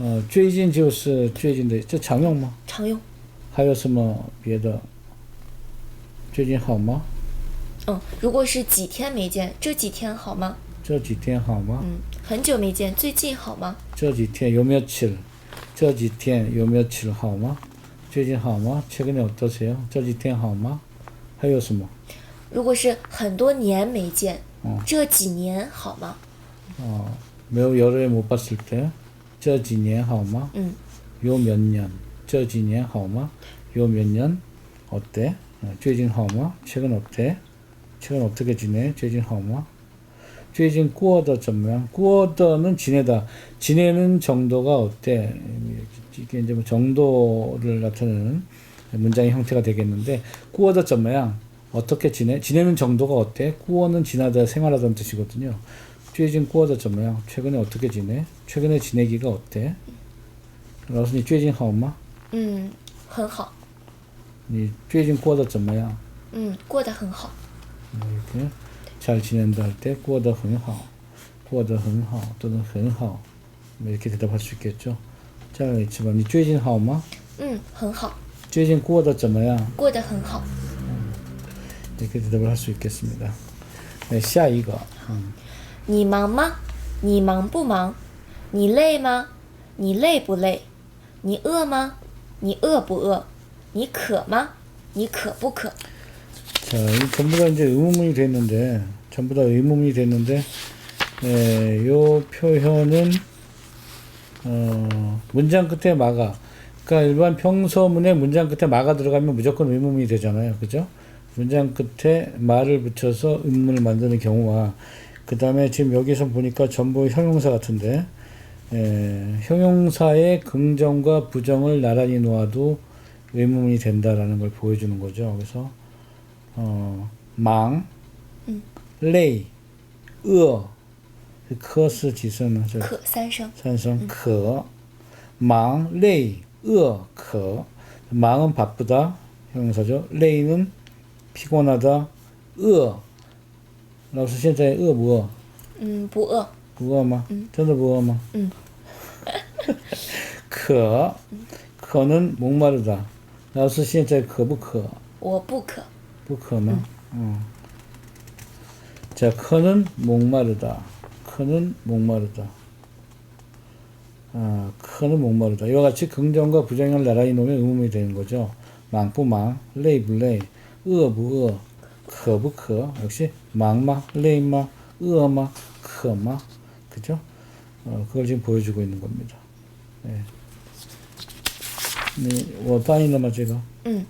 어, 最近就是最近的这常用吗?常用。还有什么别的?最近好吗?嗯，如果是几天没见，这几天好吗？这几天好吗?嗯，很久没见，最近好吗？这几天有며칠? 这几天有며칠好吗?最近好吗? 최근에 어떠세요? 这几天好吗?还有什么?如果是很多年没见，嗯这几年好吗？ 어, 매우 여러 못 봤을 때, 这几年好吗?嗯， 요 몇 년, 这几年好吗?요 몇 년, 어때? 어, 最近好吗? 최근 어때? 최근 어떻게 지내? 最近好吗?最近过得怎么样? 过得는 지내다. 지내는 정도가 어때? 이게 이제 뭐 정도를 나타내는 문장의 형태가 되겠는데, 过得怎么样? 어떻게 지내? 지내는 정도가 어때? 过는 지나다, 생활하다는 뜻이거든요. 最近过得怎么样? 최근에 어떻게 지내? 최근에 지내기가 어때? 老师，你最近好吗？嗯，很好。你最近过得怎么样？嗯，过得很好。 이렇게 잘 지낸다 할 때 过得很好,过得很好 또는 很好 뭐 이렇게 대답할 수 있겠죠. 자, 있지만 你最近好吗?嗯，很好，最近过得怎么样?过得很好。 이렇게 대답을 할 수 있겠습니다. 네, 下一个. 你忙吗？你忙不忙？你累吗？你累不累？你饿吗？你饿不饿？你渴吗？你渴不渴？ 자, 이 전부 다 이제 의문문이 됐는데, 전부 다 의문문이 됐는데, 에, 요 표현은, 어, 문장 끝에 마가. 그러니까 일반 평서문에 문장 끝에 마가 들어가면 무조건 의문문이 되잖아요. 그죠? 문장 끝에 말을 붙여서 의문문을 만드는 경우와, 그 다음에 지금 여기서 보니까 전부 형용사 같은데 예, 에, 형용사의 긍정과 부정을 나란히 놓아도 의문이 된다라는 걸 보여주는 거죠. 그래서 어, 망, 음. 레이, 으, 그스 지선은 그, 산성, 산성, 음. 그, 망, 레이, 으, 그. 망은 바쁘다 형용사죠. 레이는 피곤하다, 으, 老师现在饿不饿?嗯，不饿。不饿吗?真的不饿吗?嗯。渴,渴는 목마르다. 老师现在渴不渴?我不渴。不渴吗? 어. 자, 커는 목마르다. 커는 목마르다. 아, 커는 목마르다. 이와 같이 긍정과 부정을 나란히 놓으면 의문이 되는 거죠. 망不망, 레이不레이, 으어不으 어, 渴不渴. 역시 망마, 레이마, 으어마, 渴마. 그죠? 어, 그걸 지금 보여주고 있는 겁니다. 네. 네, 我翻译了吗?这个?嗯。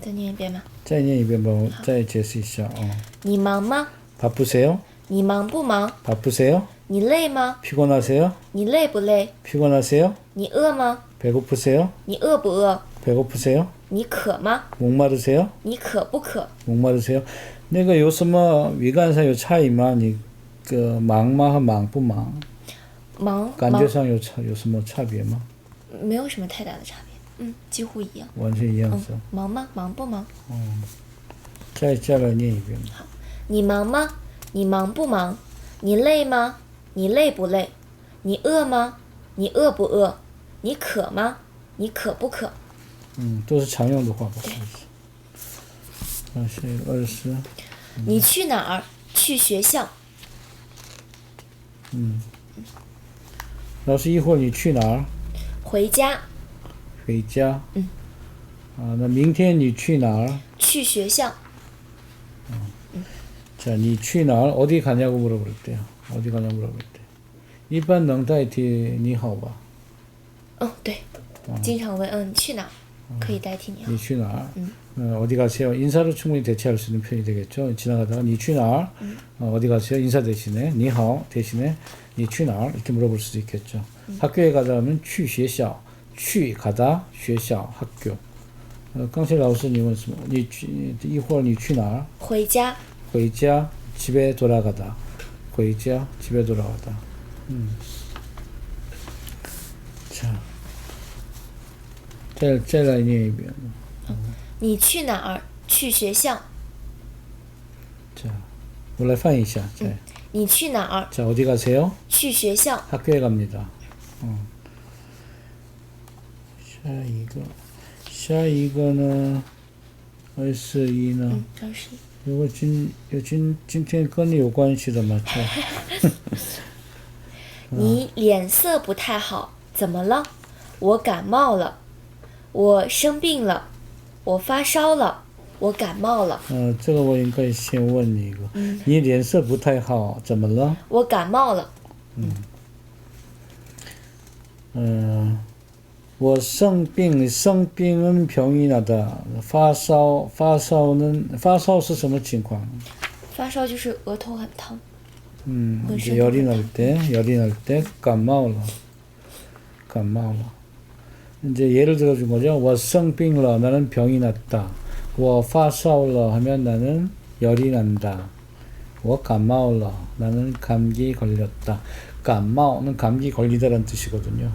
再念一遍吗？再念一遍吧，我再解释一下啊。你忙吗？ 바쁘세요? 你忙不忙？ 바쁘세요? 你累吗？ 피곤하세요? 你累不累？ 피곤하세요? 你饿吗？ 배고프세요? 你饿不饿？ 배고프세요? 你渴吗？ 목마르세요? 你渴不渴？ 목마르세요? 那个有什么语感上有差异吗？你个忙吗和忙不忙？忙感觉忙上有差有什么差别吗？没有什么太大的差别，嗯，几乎一样。完全一样是吧。忙吗？忙不忙？再再来念一遍。你忙吗？你忙不忙？你累吗？你累不累？你饿吗？你饿不饿？你渴吗？你渴不渴？ 嗯，都是常用的话吧。二十二十，你去哪儿？去学校。老师一会儿你去哪儿？回家。回家。嗯。啊，那明天你去哪儿？去学校。 자, 你去哪儿? 어디 가냐고 물어볼 때요. 어디 가냐고 물어볼 때. 일반 능다이티 你好吧?嗯，对，经常问，嗯，你去哪儿？ 可以代替你好。你去哪儿? 어, 어디 가세요? 인사로 충분히 대체할 수 있는 표현이 되겠죠. 지나가다가 你去哪儿? 어, 어디 가세요? 인사 대신에 你好 대신에 你去哪儿? 이렇게 물어볼 수도 있겠죠. 학교에 가다 하면 去学校,去 가다 学校 학교. 어, 刚才老师你问什么?你去一会儿你去哪儿?回家， 回家 집에 돌아가다. 回家 집에 돌아가다. 음. 자. 再再来念一遍.你去哪儿？去学校。 자, 我来翻译一下. 자, 你去哪儿？ 자, 어디 가세요? 去学校。 학교에 갑니다. 어. 자, 이거. 자, 이거는 S2는 嗯，张十一。 이거 진, 이거 진, 今天跟你有关系的嘛? 자, 你脸色不太好，怎么了？我感冒了， 我生病了，我发烧了，我感冒了， 어, 这个我应该先问你一个.你脸色不太好,怎么了?我感冒了。 어, 我生病,生病은 병이 나다. 发烧,发烧는, 发烧是什么情况?发烧就是额头很疼。 음, 그건 이제 열이 싫은 날 때, 열이 날 때, 감마올라. 감마올라. 이제 예를 들어준 거죠. 我生病了, 나는 병이 났다. 我发烧了 하면 나는 열이 난다. 我感冒了, 나는 감기 걸렸다. 감마오는 감기 걸리다라는 뜻이거든요.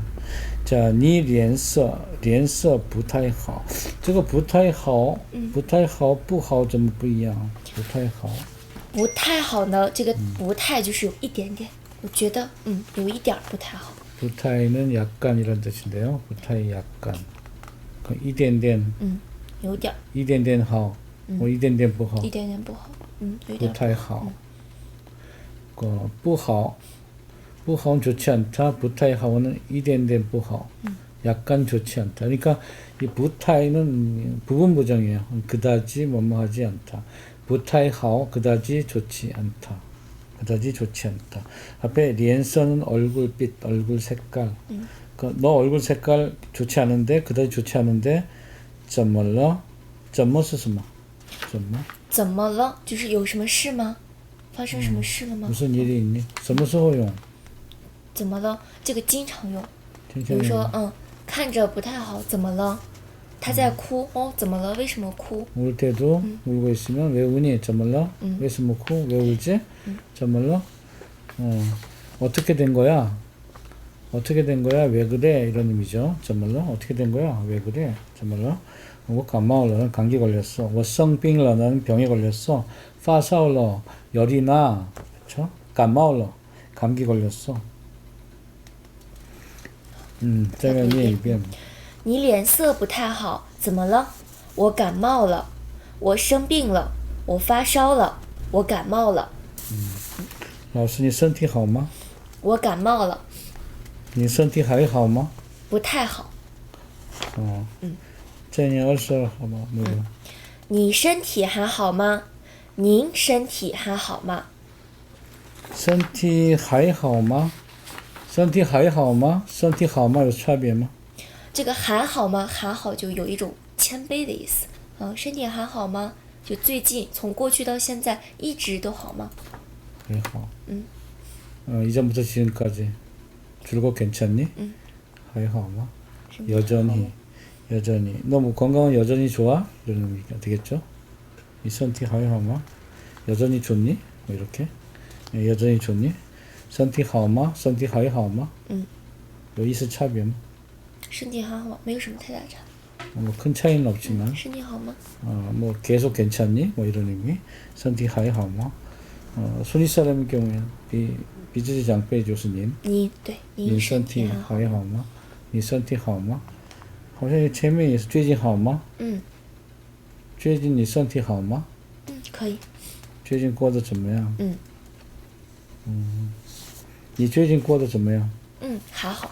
자, 你脸色,脸色不太好.这个不太好,不太好,不好怎么不一样?不太好.不太好呢，这个不太就是有一点点，我觉得嗯有一点儿不太好。 부타이는 약간 이런 뜻인데요. 부타이 약간. 그 이덴덴. 음, 이덴덴 하. 뭐 이덴덴 뭐 부하. 이덴덴 부하. 음, 부타이 하. 그 부하. 부하는 좋지 않다. 부타이 하는 이덴덴 부하. 음. 약간 좋지 않다. 그러니까 이 부타이는 부분 부정이에요. 그다지 뭐뭐하지 않다. 부타이 하 그다지 좋지 않다. 그다지 좋지 않다. 앞에 리엔서는 얼굴빛, 얼굴 색깔. 그, 너 얼굴 색깔 좋지 않은데 그다지 좋지 않은데 怎么了?怎么是什么?怎么?怎么了？就是有什么事吗？发生什么事了吗？ 무슨 일이 있니? 什么时候用?怎么了？这个经常用，比 굉장히 如说嗯，看着不太好，怎么了？ 他在哭哦，怎么了？为什么哭？ 울 때도 울고 있으면 왜 우니? 怎么了? 왜 스모크? 왜 울지? 怎么了? 어, 어떻게 된 거야? 어떻게 된 거야? 왜 그래? 이런 의미죠. 怎么了? 어떻게 된 거야? 왜 그래? 怎么了? 뭐 감마올러 는 감기 걸렸어. 我生病了 나는 병에 걸렸어. 发烧了 열이 나. 그렇죠? 감마올러 감기 걸렸어. 음, 再来念一遍. 你脸色不太好，怎么了？我感冒了，我生病了，我发烧了，我感冒了，嗯老师你身体好吗?我感冒了，你身体还好吗?不太好。 어. 再念二十二好吗?那个你身体还好吗？您身体还好吗？身体还好吗?身体还好吗?身体好吗?有差别吗?这个还好吗？还好就有一种谦卑的意思。嗯，身体还好吗？就最近从过去到现在一直都好吗？ 还好. 어, 이전부터 지금까지 줄곧 괜찮니? 还好吗?身体还好 여전히 吗 여전히 너무 건강은 여전히 좋아? 이런 의미가 되겠죠? 이身体还好吗? 여전히 좋니? 뭐 이렇게 예, 여전히 좋니? 身体好吗?身体还好吗?嗯. 有意思差别吗? 身体还好吗？没有什么太大差。 뭐 큰 차이는 없지만 身体好吗？ 어, 뭐 계속 괜찮니? 뭐 이런 의미. 선티 하이하마. 어, 순위 사람의 경우에는 비 비즈지 장페이 교수님, 你对，您 니 身体 선티 还好。 하이하마, 니 선티 하마. 好像前面也是最近好吗?嗯最近你身体好吗?嗯，可以。最近过得怎么样?嗯你最近过得怎么样?嗯，还好，